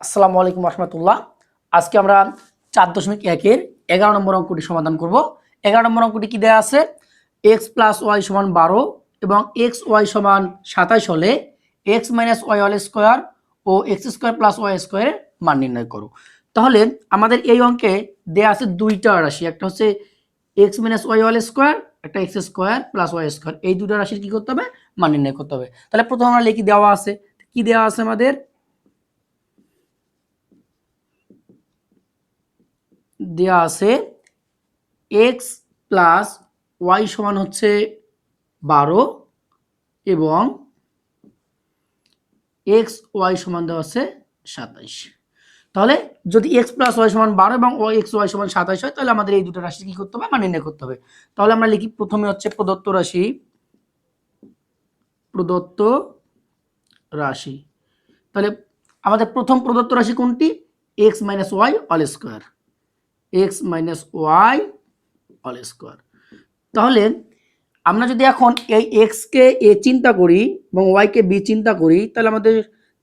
আসসালামু আলাইকুম রহমতুল্লাহ। আজকে আমরা চার দশমিক একের এগারো নম্বর অঙ্কটি সমাধান করব। এগারো নম্বর অঙ্কটি কী দেওয়া আছে? এক্স প্লাস ওয়াই সমান বারো এবং এক্স ওয়াই সমান সাতাশ হলে X minus Y whole square ও এক্স স্কোয়ার প্লাস ওয়াই স্কোয়ারের মান নির্ণয় করো। তাহলে আমাদের এই অঙ্কে দেওয়া আছে দুইটা রাশি, একটা হচ্ছে X minus Y whole square একটা X square plus Y square এই দুটো রাশির কী করতে হবে? মান নির্ণয় করতে হবে। তাহলে প্রথম আমরা লিখি দেওয়া আছে। কি দেওয়া আছে আমাদের? দেওয়া আছে এক্স প্লাস ওয়াই সমান হচ্ছে বারো এবং এক্স ওয়াই সমান দেওয়া আছে সাতাইশ। তাহলে যদি এক্স প্লাস ওয়াই সমান বারো এবং ও এক্স ওয়াই সমান সাতাইশ হয়, তাহলে আমাদের এই দুটো রাশি কি করতে হবে? মানে নির্ণয় করতে হবে। তাহলে আমরা লিখি, প্রথমে হচ্ছে প্রদত্ত রাশি। প্রদত্ত রাশি। তাহলে আমাদের প্রথম প্রদত্ত রাশি কোনটি? X minus Y whole square X minus Y whole square তাহলে আমরা যদি এখন এই এক্সকে এ চিন্তা করি এবং ওয়াইকে বি চিন্তা করি, তাহলে আমাদের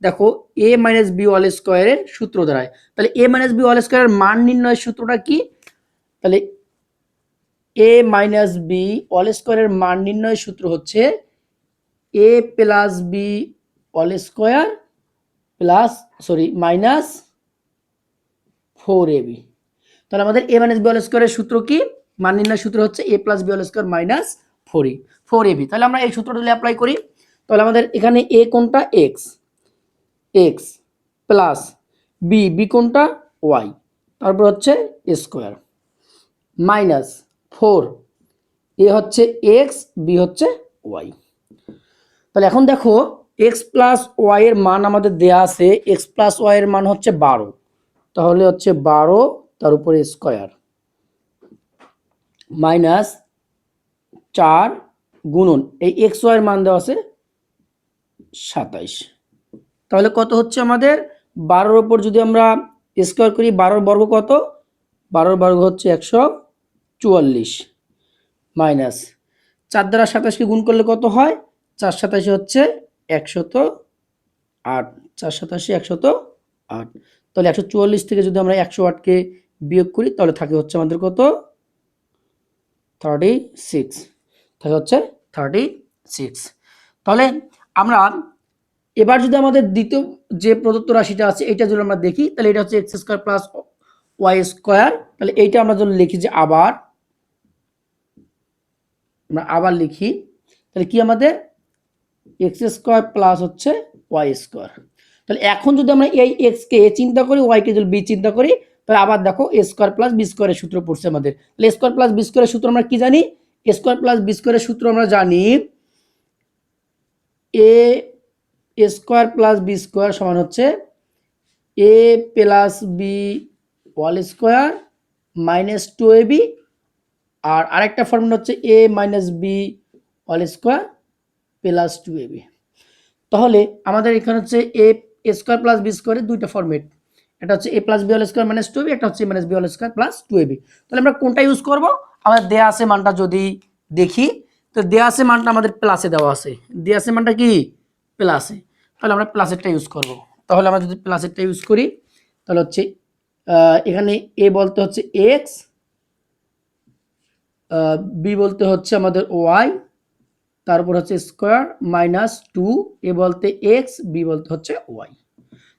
দেখো এ মাইনাস বি অল স্কোয়ারের সূত্র দাঁড়ায়। তাহলে এ মাইনাস বি অল স্কোয়ারের মান নির্ণয়ের সূত্রটা কি? তাহলে এ মাইনাস বি অল স্কোয়ারের মান নির্ণয়ের সূত্র হচ্ছে A plus B whole square plus sorry minus four A B তাহলে আমাদের এ মাইনাস বি স্কোয়ারের সূত্র কি? মান নির্ণয় সূত্র হচ্ছে A plus B square minus four E four A B তাহলে আমরা এই সূত্রটা যদি অ্যাপ্লাই করি, তাহলে আমাদের এখানে এ কোনটা? X X plus B B কোনটা? ওয়াই তারপর হচ্ছে স্কোয়ার মাইনাস ফোর এ হচ্ছে এক্স বি হচ্ছে ওয়াই তাহলে এখন দেখো এক্স প্লাস ওয়াই এর মান আমাদের দেয়া আছে এক্স প্লাস ওয়াই এর মান হচ্ছে বারো। তাহলে হচ্ছে বারো তার উপরে স্কোয়ার। মাইনাস চার গুণন, এই এক্স ওয়াইয়ের মান দেওয়া আছে সাতাইশ। তাহলে কত হচ্ছে আমাদের? বারোর ওপর যদি আমরা স্কোয়ার করি, বারোর বর্গ কত? বারোর বর্গ হচ্ছে একশো চুয়াল্লিশ মাইনাস চার দ্বারা সাতাশকে গুণ করলে কত হয়? চার সাতাশি হচ্ছে একশত আট। চার সাতাশি একশত আট। তাহলে একশো চুয়াল্লিশ থেকে যদি আমরা একশো আটকে বিয়োগ করি, তাহলে থাকে হচ্ছে আমাদের কত? থার্টি সিক্স থাকে হচ্ছে থার্টি সিক্স তাহলে আমরা এবার যদি আমাদের দ্বিতীয় যে প্রদত্ত রাশিটা আছে এটা যদি আমরা দেখি, তাহলে এটা হচ্ছে X square plus Y square তাহলে এইটা আমরা যদি লিখি যে আবার, আমরা আবার লিখি, তাহলে কি আমাদের? এক্স স্কোয়ার প্লাস হচ্ছে ওয়াই স্কোয়ার তাহলে এখন যদি আমরা এই এক্সকে এ চিন্তা করি ওয়াইকে যদি বি চিন্তা করি তাহলে আবার দেখো এ স্কোয়ার প্লাস বি স্কোয়ারের সূত্র পড়ছে আমাদের। তাহলে স্কোয়ার প্লাস বি স্কোয়ারের সূত্র আমরা কি জানি? স্কোয়ার প্লাস বি স্কোয়ারের সূত্র আমরা জানি A square plus B square সমান হচ্ছে A plus B whole square minus two A B আর আরেকটা ফর্মুলা হচ্ছে A minus B whole square plus two A B তাহলে আমাদের এখানে হচ্ছে এ স্কোয়ার প্লাস বি স্কোয়ারের দুইটা ফর্মেট এটা হচ্ছে A plus B square minus two B একটা হচ্ছে minus B square plus two A AB তাহলে আমরা কোনটা ইউজ করব? আমাদের দেয়া আছে মানটা যদি দেখি, তো দেয়া আছে মানটা আমাদের প্লাসে দেওয়া আছে। দেয়া আছে মানটা কি? প্লাসে তাহলে আমরা প্লাসেরটা ইউজ করব। তাহলে আমরা যদি প্লাসেরটা ইউজ করি, তাহলে হচ্ছে এখানে এ বলতে হচ্ছে এক্স বি বলতে হচ্ছে আমাদের ওয়াই তারপর হচ্ছে স্কোয়ার মাইনাস টু এ বলতে এক্স বি বলতে হচ্ছে ওয়াই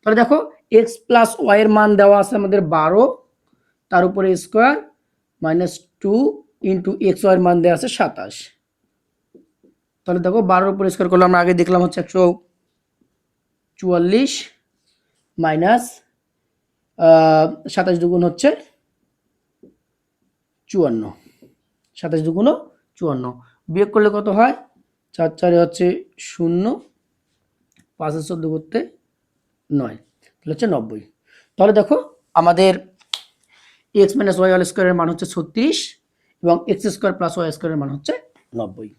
তাহলে দেখো এক্স প্লাস ওয়াই এর মান দেওয়া আছে আমাদের বারো, তার উপরে square minus two into X Y এর মান দেওয়া আছে সাতাশ। তাহলে দেখো বারোর উপরে স্কোয়ার করলে আমরা আগে দেখলাম হচ্ছে একশো চুয়াল্লিশ মাইনাস সাতাশ দুগুণ হচ্ছে চুয়ান্ন। সাতাশ দুগুণ চুয়ান্ন। বিয়োগ করলে কত হয়? চার চারে হচ্ছে শূন্য পাঁচের চোদ্দ করতে নয়, তাহলে হচ্ছে নব্বই। তাহলে দেখো আমাদের এক্স মাইনাস ওয়াই অল স্কোয়ারের মান হচ্ছে ছত্রিশ এবং এক্স স্কোয়ার প্লাস ওয়াই স্কোয়ারের মান হচ্ছে নব্বই।